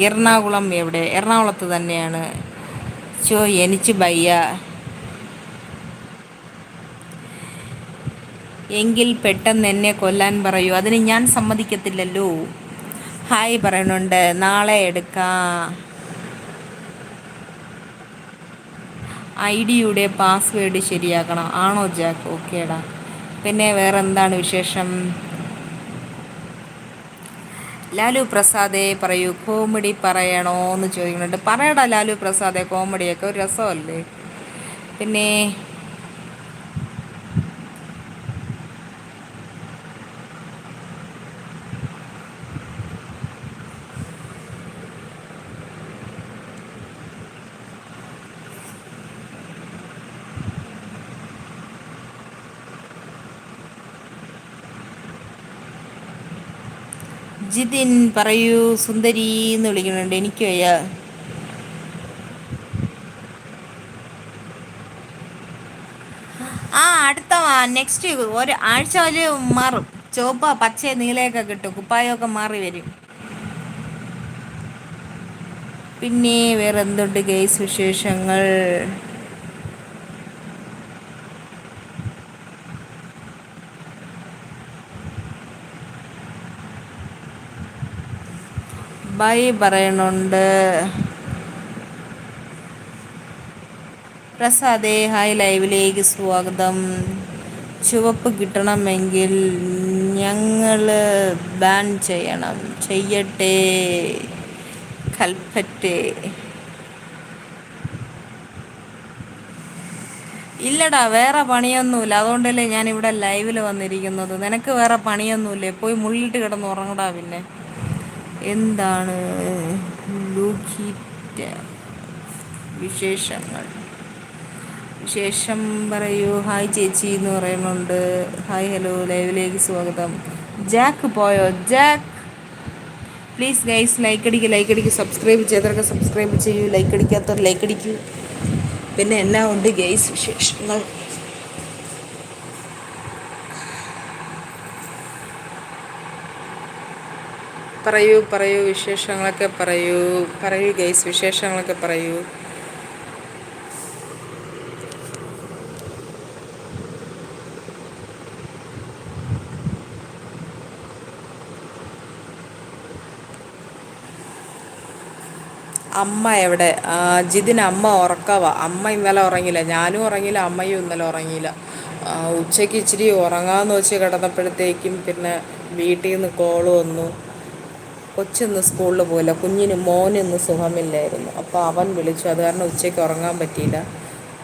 എറണാകുളം എവിടെ? എറണാകുളത്ത് തന്നെയാണ്. ചോ എനിക്ക് ബയ്യ. എങ്കിൽ പെട്ടെന്ന് എന്നെ കൊല്ലാൻ പറയൂ. അതിന് ഞാൻ സമ്മതിക്കത്തില്ലല്ലോ. ഹായ് പറയണുണ്ട്. നാളെ എടുക്കാം. ഐ ഡിയുടെ പാസ്വേഡ് ശരിയാക്കണം. ആണോ ജാക്ക്? ഓക്കേടാ. പിന്നെ വേറെന്താണ് വിശേഷം? ലാലു പ്രസാദേ പറയൂ കോമഡി പറയണോ എന്ന് ചോദിക്കുന്നുണ്ട്. പറയടാ ലാലു പ്രസാദേ കോമഡിയൊക്കെ ഒരു രസമല്ലേ? പിന്നെ ജിതിൻ പറയൂ സുന്ദരി എന്ന് വിളിക്കുന്നുണ്ട്. എനിക്ക് വയ്യ. ആ അടുത്ത നെക്സ്റ്റ് ഒരു ആഴ്ച ഒരു മാറും. ചുവപ്പ പച്ച നീലയൊക്കെ കിട്ടും. കുപ്പായമൊക്കെ മാറി വരും. പിന്നെ വേറെ എന്തുണ്ട് ഗെയ്സ് വിശേഷങ്ങൾ? ബൈ പറയണുണ്ട്. പ്രസാദേ ഹായ് ലൈവിലേക്ക് സ്വാഗതം. ചുവപ്പ് കിട്ടണമെങ്കിൽ ഞങ്ങൾ ബാൻ ചെയ്യണം. ചെയ്യട്ടെ. കൽപ്പറ്റേ. ഇല്ലടാ വേറെ പണിയൊന്നുമില്ല. അതുകൊണ്ടല്ലേ ഞാൻ ഇവിടെ ലൈവിൽ വന്നിരിക്കുന്നത്. നിനക്ക് വേറെ പണിയൊന്നുമില്ലേ? പോയി മുള്ളിട്ട് കിടന്ന് ഉറങ്ങടാ പിന്നെ. എന്താണ് വിശേഷങ്ങൾ? വിശേഷം പറയൂ. ഹായ് ചേച്ചി എന്ന് പറയുന്നുണ്ട്. Hi hello. ലൈവിലേക്ക് സ്വാഗതം. ജാക്ക് പോയോ? ജാക്ക്! പ്ലീസ് ഗൈസ് ലൈക്ക് അടിക്കുക ലൈക്ക് അടിക്കുക സബ്സ്ക്രൈബ് ചെയ്തവരൊക്കെ സബ്സ്ക്രൈബ് ചെയ്യൂ. ലൈക്ക് അടിക്കാത്തവർ ലൈക്ക് അടിക്കൂ. പിന്നെ എന്നാ ഉണ്ട് ഗൈസ് വിശേഷങ്ങൾ? പറയൂ പറയൂ വിശേഷങ്ങളൊക്കെ പറയൂ പറയൂ ഗൈസ് വിശേഷങ്ങളൊക്കെ പറയൂ. അമ്മ എവിടെ? ജിതിന് അമ്മ ഉറക്കവ. അമ്മ ഇന്നലെ ഉറങ്ങിയില്ല. ഞാനും ഉറങ്ങിയില്ല അമ്മയും ഇന്നലെ ഉറങ്ങിയില്ല. ഉച്ചയ്ക്ക് ഇച്ചിരി ഉറങ്ങാമെന്ന് വെച്ച് കിടന്നപ്പോഴത്തേക്കും പിന്നെ വീട്ടിൽ നിന്ന് കോൾ വന്നു. കൊച്ചിന്ന് സ്കൂളിൽ പോയില്ല. കുഞ്ഞിന് മോനിന്ന് സുഖമില്ലായിരുന്നു. അപ്പോൾ അവൻ വിളിച്ചു. അത് കാരണം ഉച്ചയ്ക്ക് ഉറങ്ങാൻ പറ്റിയില്ല.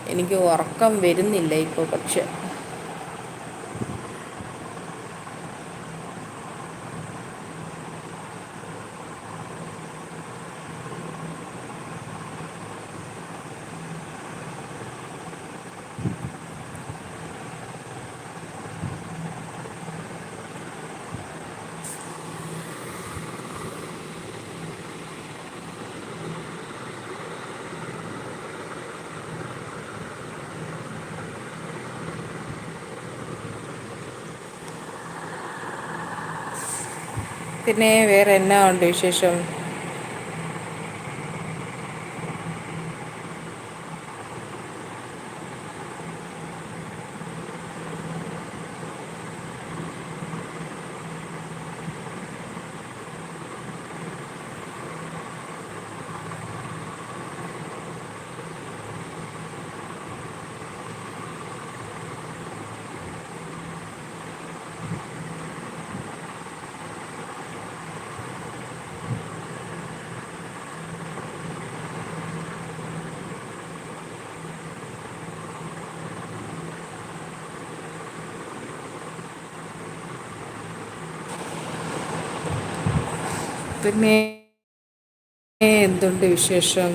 എനിക്ക് ഉറക്കം വരുന്നില്ല ഇപ്പോൾ പക്ഷെ. പിന്നെ വേറെ എന്നാ ഉണ്ട് വിശേഷം? പിന്നെ എന്തുണ്ട് വിശേഷം?